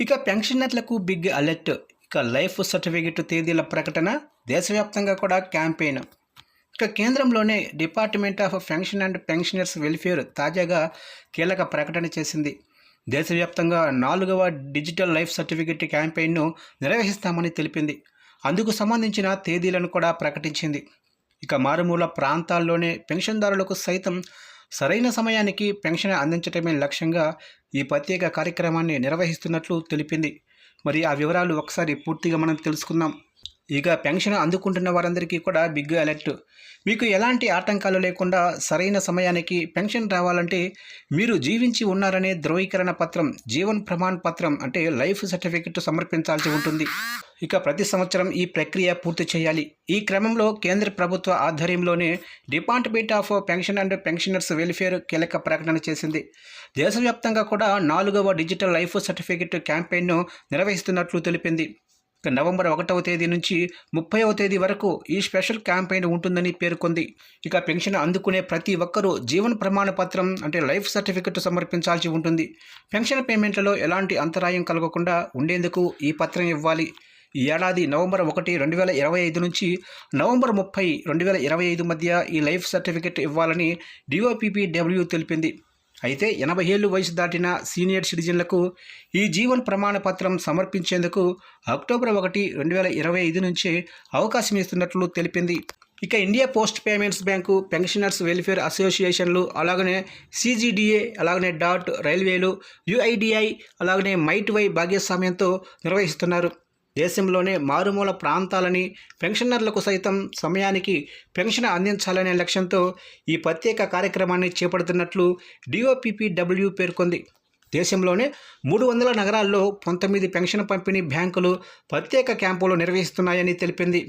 ఇక పెన్షనర్లకు big alert. ఇక లైఫ్ సర్టిఫికెట్ తేదీల ప్రకటన దేశవ్యాప్తంగా కూడా క్యాంపెయిన్. ఇక కేంద్రంలోనే department of pension and pensioners welfare తాజాగా కీలక ప్రకటన చేసింది. దేశవ్యాప్తంగా నాలుగవ డిజిటల్ లైఫ్ సర్టిఫికెట్ క్యాంపెయిన్ను నిర్వహిస్తామని తెలిపింది. అందుకు సంబంధించిన తేదీలను కూడా ప్రకటించింది. ఇక మారుమూల ప్రాంతాల్లోనే పెన్షన్దారులకు సైతం సరైన సమయానికి పెన్షన్ అందించడమే లక్ష్యంగా ఈ ప్రత్యేక కార్యక్రమాన్ని నిర్వహిస్తున్నట్లు తెలిపింది. మరి ఆ వివరాలు ఒకసారి పూర్తిగా మనం తెలుసుకుందాం. ఇక పెన్షన్ అందుకుంటున్న వారందరికీ కూడా బిగ్ అలర్ట్. మీకు ఎలాంటి ఆటంకాలు లేకుండా సరైన సమయానికి పెన్షన్ రావాలంటే మీరు జీవించి ఉన్నారనే ధృవీకరణ పత్రం జీవన్ ప్రమాణ్ పత్రం అంటే లైఫ్ సర్టిఫికెట్ సమర్పించాల్సి ఉంటుంది. ఇక ప్రతి సంవత్సరం ఈ ప్రక్రియ పూర్తి చేయాలి. ఈ క్రమంలో కేంద్ర ప్రభుత్వ ఆధ్వర్యంలోనే department of pension and pensioners welfare కీలక ప్రకటన చేసింది. దేశవ్యాప్తంగా కూడా నాలుగవ డిజిటల్ లైఫ్ సర్టిఫికెట్ క్యాంపెయిన్ను నిర్వహిస్తున్నట్లు తెలిపింది. నవంబర్ ఒకటవ తేదీ నుంచి ముప్పైవ తేదీ వరకు ఈ స్పెషల్ క్యాంపెయిన్ ఉంటుందని పేర్కొంది. ఇక పెన్షన్ అందుకునే ప్రతి ఒక్కరూ జీవన ప్రమాణ పత్రం అంటే లైఫ్ సర్టిఫికెట్ సమర్పించాల్సి ఉంటుంది. పెన్షన్ పేమెంట్లలో ఎలాంటి అంతరాయం కలగకుండా ఉండేందుకు ఈ పత్రం ఇవ్వాలి. ఈ ఏడాది నవంబర్ ఒకటి రెండు వేల ఇరవై ఐదు నుంచి నవంబర్ ముప్పై రెండు వేల ఇరవై ఐదు మధ్య ఈ లైఫ్ సర్టిఫికెట్ ఇవ్వాలని డిఓపిపిడబ్ల్యూ తెలిపింది. అయితే ఎనభై ఏళ్ళు వయసు దాటిన సీనియర్ సిటిజన్లకు ఈ జీవన్ ప్రమాణ పత్రం సమర్పించేందుకు అక్టోబర్ ఒకటి రెండు వేల ఇరవై ఐదు నుంచే అవకాశం ఇస్తున్నట్లు తెలిపింది. ఇక India post payments bank pensioners welfare అసోసియేషన్లు అలాగనే సీజీడీఏ అలాగనే డాట్ రైల్వేలు యుఐడిఐ అలాగనే మైట్ వై భాగస్వామ్యంతో నిర్వహిస్తున్నారు. దేశంలోనే మారుమూల ప్రాంతాలని పెన్షనర్లకు సైతం సమయానికి పెన్షన్ అందించాలనే లక్ష్యంతో ఈ ప్రత్యేక కార్యక్రమాన్ని చేపడుతున్నట్లు డిఓపిపిడబ్ల్యూ పేర్కొంది. దేశంలోనే మూడు వందల నగరాల్లో పంతొమ్మిది పెన్షన్ పంపిణీ బ్యాంకులు ప్రత్యేక క్యాంపులు నిర్వహిస్తున్నాయని తెలిపింది.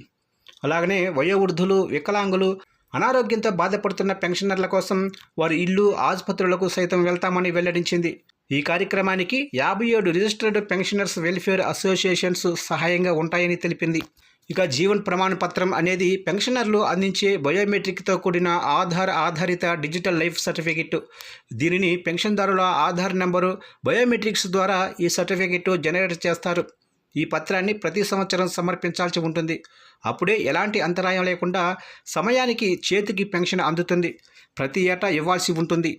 అలాగనే వయోవృద్ధులు వికలాంగులు అనారోగ్యంతో బాధపడుతున్న పెన్షనర్ల కోసం వారి ఇల్లు ఆసుపత్రులకు సైతం వెళ్తామని వెల్లడించింది. ఈ కార్యక్రమానికి యాభై ఏడు రిజిస్టర్డ్ పెన్షనర్స్ వెల్ఫేర్ అసోసియేషన్స్ సహాయంగా ఉంటాయని తెలిపింది. ఇక జీవన్ ప్రమాణ పత్రం అనేది పెన్షనర్లు అందించే బయోమెట్రిక్తో కూడిన ఆధార్ ఆధారిత డిజిటల్ లైఫ్ సర్టిఫికెట్. దీనిని పెన్షన్దారుల ఆధార్ నెంబరు బయోమెట్రిక్స్ ద్వారా ఈ సర్టిఫికెట్ జనరేట్ చేస్తారు. ఈ పత్రాన్ని ప్రతి సంవత్సరం సమర్పించాల్సి ఉంటుంది. అప్పుడే ఎలాంటి అంతరాయం లేకుండా సమయానికి చేతికి పెన్షన్ అందుతుంది. ప్రతి ఏటా ఇవ్వాల్సి ఉంటుంది.